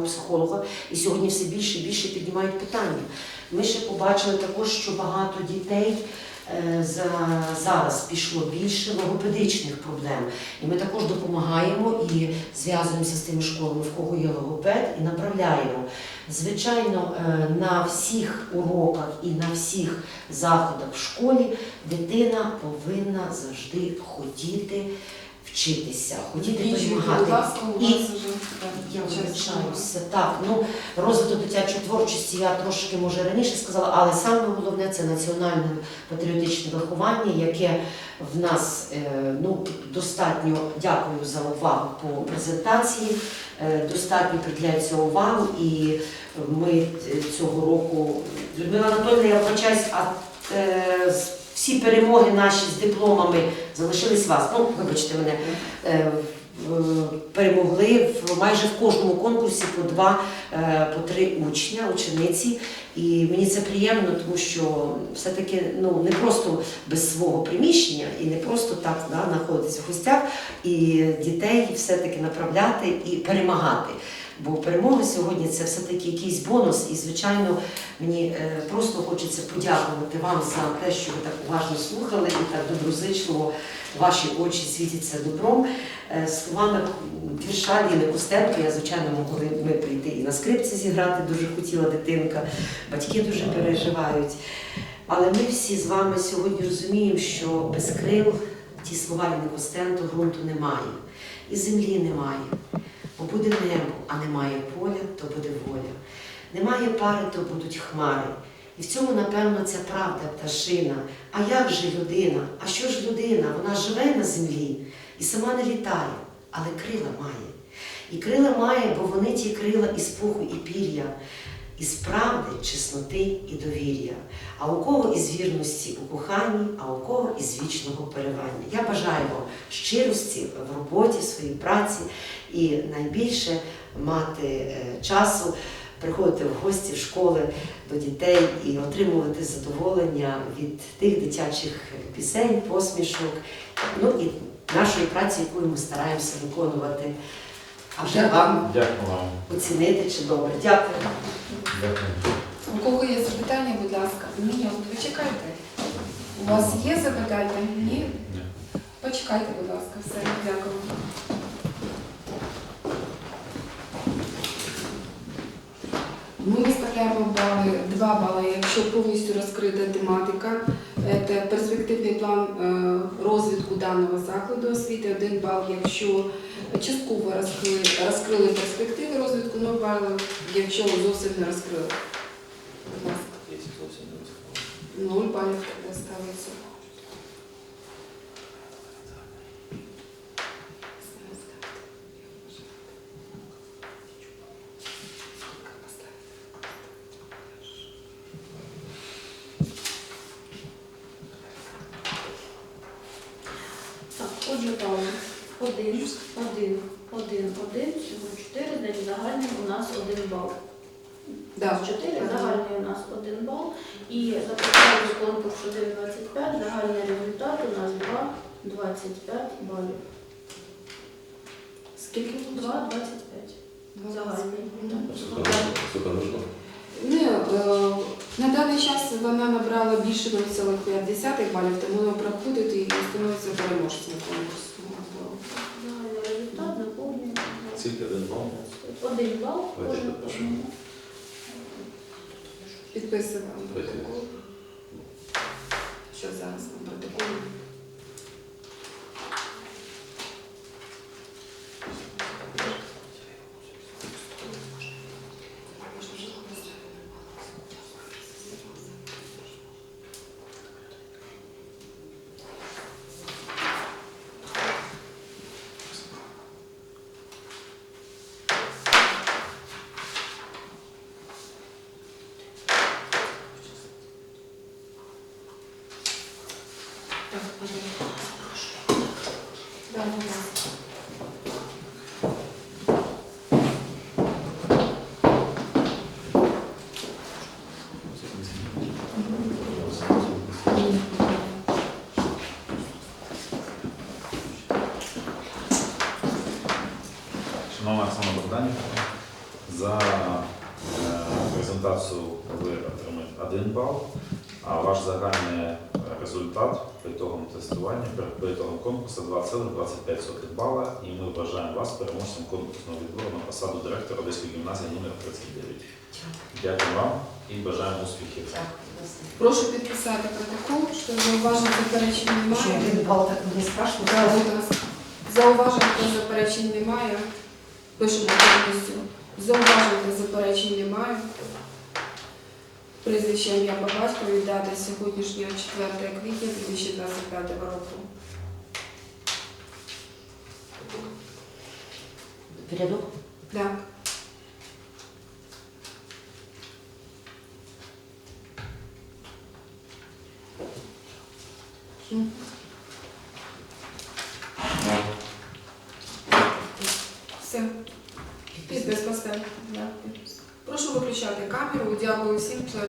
державного психолога, і сьогодні все більше і більше піднімають питання. Ми ще побачили також, що багато дітей е, за, зараз пішло більше логопедичних проблем. І ми також допомагаємо і зв'язуємося з тими школами, в кого є логопед, і направляємо. Звичайно, е, на всіх уроках і на всіх заходах в школі дитина повинна завжди хотіти вчитися, хотіти у І я вибачаюся. Так, ну розвиток дитячої творчості я трошки може раніше сказала, але саме головне це національне патріотичне виховання, яке в нас е, ну достатньо дякую за увагу по презентації. е, Достатньо приділяється увагу, і ми е, цього року Людмила Анатольовна, я вибачаюсь, а з- всі перемоги наші з дипломами залишились вас. Ну, вибачте мене. Е, перемогли в майже в кожному конкурсі по два, е, по три учня, учениці. І мені це приємно, тому що все-таки ну не просто без свого приміщення і не просто так да, знаходитися в гостях, і дітей все-таки направляти і перемагати. Бо перемога сьогодні це все-таки якийсь бонус, і звичайно мені е, просто хочеться подякувати вам за те, що ви так уважно слухали і так доброзичливо ваші очі світяться добром. Е, Словами вірша Ліни Костенко, я, звичайно, могли б ми прийти і на скрипці зіграти, дуже хотіла дитинка, батьки дуже переживають. Але ми всі з вами сьогодні розуміємо, що без крил ті слова Ліни Костенко ґрунту немає, і землі немає. Бо буде небо, а немає поля, то буде воля. Немає пари, то будуть хмари. І в цьому, напевно, ця правда пташина. А як же людина? А що ж людина? Вона живе на землі і сама не літає, але крила має. І крила має, бо вони ті крила із пуху і пір'я, із правди, чесноти і довір'я. А у кого із вірності у коханні, а у кого із вічного перевання. Я бажаю вам щирості в роботі, в своїй праці і найбільше мати е, часу приходити в гості в школи до дітей і отримувати задоволення від тих дитячих пісень, посмішок, ну і нашої праці, яку ми стараємося виконувати. А вже вам Дякую вам. оцінити чи добре. Дякую. Дякую. У кого є запитання, будь ласка. Ні, от ви чекайте. У вас є запитання? Ні? Ні. Почекайте, будь ласка, все, дякую. Ми виставляємо бали, два бали, якщо повністю розкрита тематика. Це перспективний план е, розвитку даного закладу освіти, один бал, якщо частково розкрили, розкрили перспективи розвитку, 0 балів, якщо зовсім не розкрили. Будь ласка. Нуль балів ставиться. Отже, там один, один, один, один, всього чотири, значить загальний у нас один бал. Да. З чотири, загальний у нас один бал. І запускаємо конкурс 1.25, загальний результат у нас 2, 25 балів. Скільки? 2, 25. Загальний. Сколько нужно? На даний час вона набрала більше 0,5 балів, тому вона проходить і становиться переможцем конкурсу. Результат наповнює. Скільки один бал? Один бал. Кожен. Підписуємо протокол. Що зараз на протоколі? Шановна Оксана Богданівна, за е, презентацію ви отримаєте 1 бал, а ваш загальний результат по ітогам тестування, по ітогам конкурсу 2,25 бала, і ми вважаємо вас переможцем конкурсного відбору на посаду директора Одеської гімназії номер 39. Дякую вам і бажаємо успіхів. Прошу підписати протокол, що зауважень заперечень немає. Зауважень та заперечень немає. Пишемо повністю. Зауважень та заперечень немає. Прізвище ім'я по батькові дати сьогоднішнього 4 квітня 2025 року. Порядок? Так. Все. Підпис поставити. Прошу виключати камеру. Дякую всім.